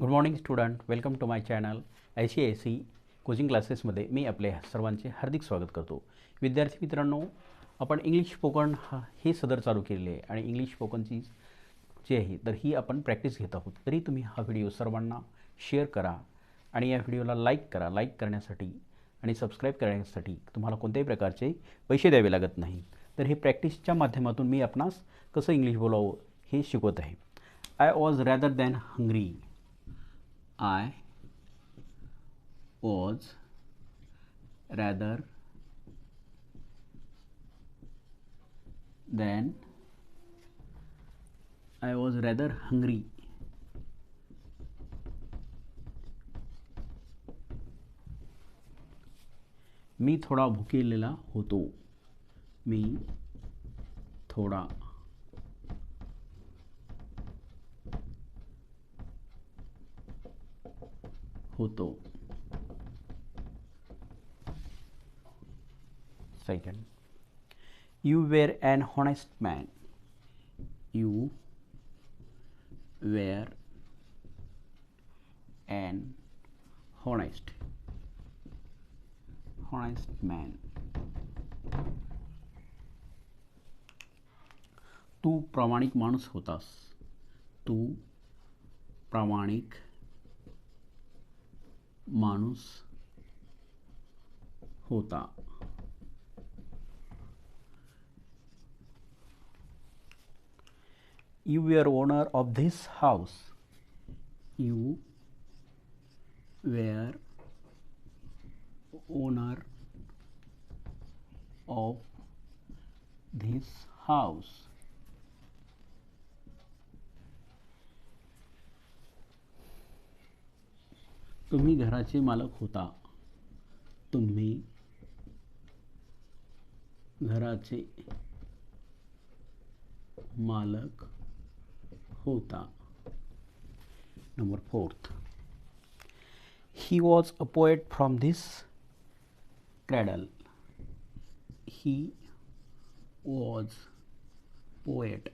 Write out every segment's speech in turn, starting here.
Good morning student welcome to my channel I C I C coaching क्लासेसमध्ये मी आपले सर्वांचे हार्दिक स्वागत करतो. विद्यार्थी मित्रांनो आपण इंग्लिश स्पोकन हा हे सदर चालू केलेले आहे आणि इंग्लिश स्पोकनची जी आहे तर ही आपण प्रॅक्टिस घेत आहोत. तरी तुम्ही हा व्हिडिओ सर्वांना शेअर करा आणि या व्हिडिओला लाईक करा. लाईक करण्यासाठी आणि सबस्क्राईब करण्यासाठी तुम्हाला कोणत्याही प्रकारचे पैसे द्यावे लागत नाही. तर हे प्रॅक्टिसच्या माध्यमातून मी आपणास कसं इंग्लिश बोलावं हे शिकवत आहे. I was rather than hungry I was rather than I was rather hungry. मी थोडा भुकेलेला होतो मी थोडा होतो. Second you were an honest man you were an honest honest man तू प्रामाणिक माणूस होतास. तू प्रामाणिक माणूस होता you were owner of this house you were owner of this house तुम्ही घराचे मालक होता. तुम्ही घराचे मालक होता. Number fourth he was a poet from this cradle he was poet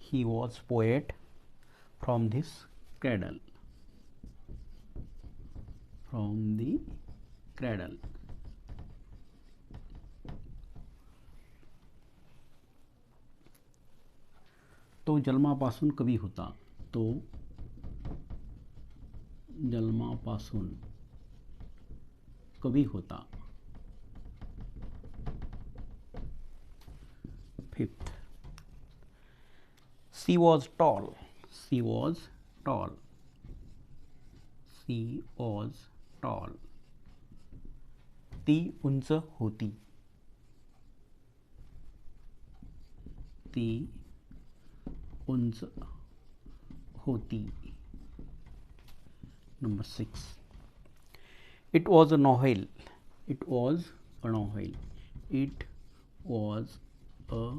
he was poet from this cradle from the cradle. तो जन्मापासून कवी होता. तो जन्मापासून कवी होता. Fifth she was tall she was tall she was tall. ती उंच होती. ती उंच होती. Number six it was a novel it was a novel it was a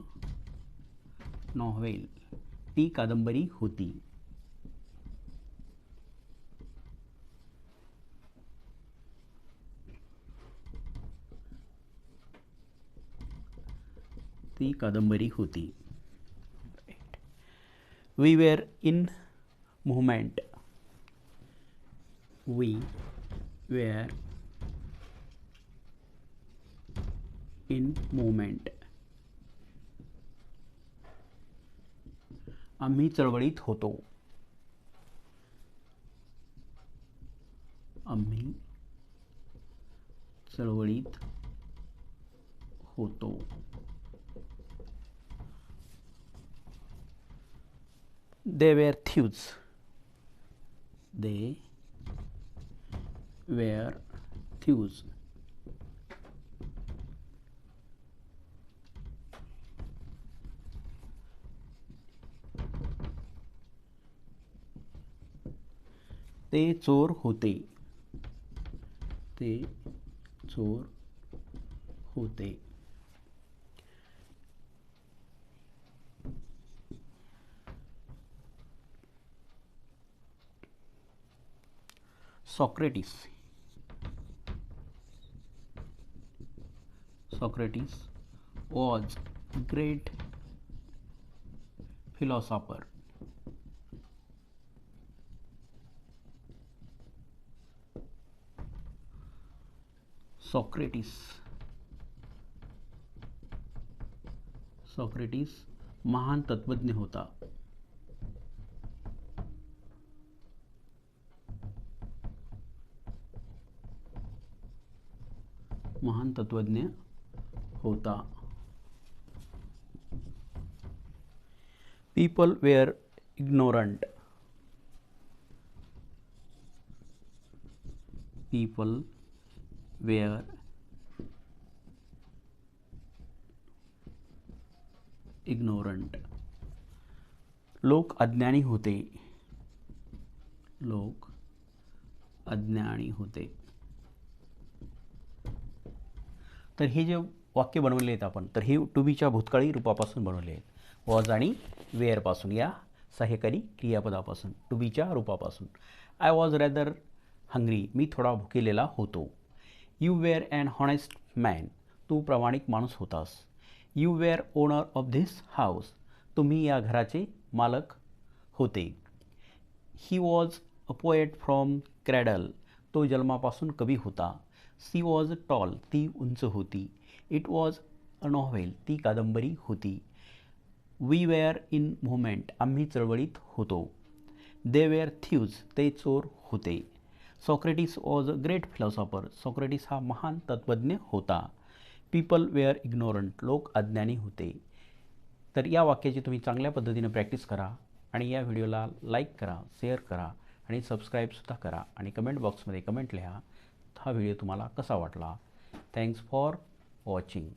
novel ती कादंबरी होती. ती कादंबरी होती. We were in movement we were in movement आम्ही चळवळीत होतो. आम्ही चळवळीत होतो. They were thieves they were thieves ते चोर होते ते चोर होते Socrates Socrates was great philosopher Socrates Socrates महान तत्वज्ञ होता। महान तत्वज्ञ होता। People were ignorant people were ignorant. लोक अज्ञानी होते। लोक अज्ञानी होते। तर हे जे वाक्य बनवले आहेत आपण तर हे टू बीच्या भूतकाळी रूपापासून बनवले आहेत. वॉज आणि वेअरपासून या सहाय्यकारी क्रियापदापासून टू बीच्या रूपापासून. आय वॉज रॅदर हंग्री मी थोडा भुकेलेला होतो. You were and honest man तू प्रामाणिक माणूस होतास. You were owner of this house तुम्ही या घराचे मालक होते. He was a poet from cradle तो जन्मापासून कवी होता. सी वॉज टॉल ती उंच होती. इट वॉज अ नॉव्हेल ती कादंबरी होती. वी वेअर इन मुवमेंट आम्ही चळवळीत होतो. दे वेअर थ्यूज ते चोर होते. Socrates was a great philosopher Socrates हा महान तत्त्वज्ञ होता. पीपल वेअर इग्नोरंट लोक अज्ञानी होते. तर या वाक्याची तुम्ही चांगल्या पद्धतीने प्रॅक्टिस करा आणि या व्हिडिओला लाईक करा शेअर करा आणि सबस्क्राईबसुद्धा करा आणि कमेंट बॉक्समध्ये कमेंट लिहा. हा व्हिडिओ तुम्हाला कसा वाटला? Thanks for watching